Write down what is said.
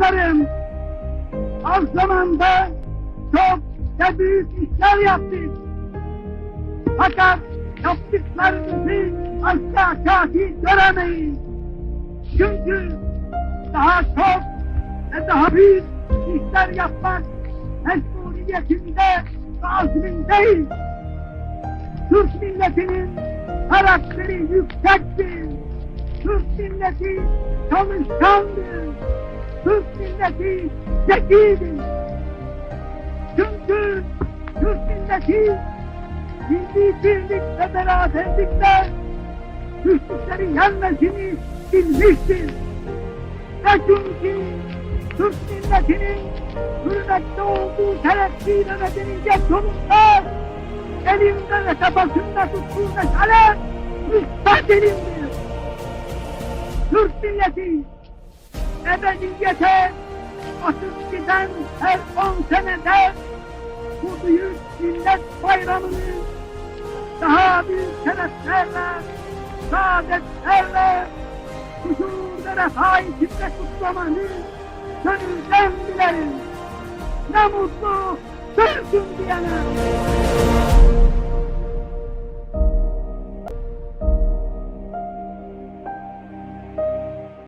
Yurttaşlarım, az zamanda çok ve büyük işler yaptık. Fakat yaptıklarımızı asla kafi göremeyiz. Çünkü daha çok ve daha büyük işler yapmak mecburiyetinde ve azmindeyiz. Türk milletinin karakteri yüksektir. Türk milleti çalışkandır. Türk milleti zekidir. Çünkü Türk milleti milli birlik ve beraberlikle güçlükleri yenmesini bilmiştir. Ve çünkü Türk milletinin hürmette olduğu terakkiyle medeniyet yolunda elinde ve kafasında tuttuğu meşale müstakilimdir. Türk milleti ebediyete atıp giden her on senede bu büyük millet bayramını daha büyük şereflerle, saadetlerle, huzur ve refah içinde kutlamanı gönülden dilerim. Ne mutlu Türk'üm diyene.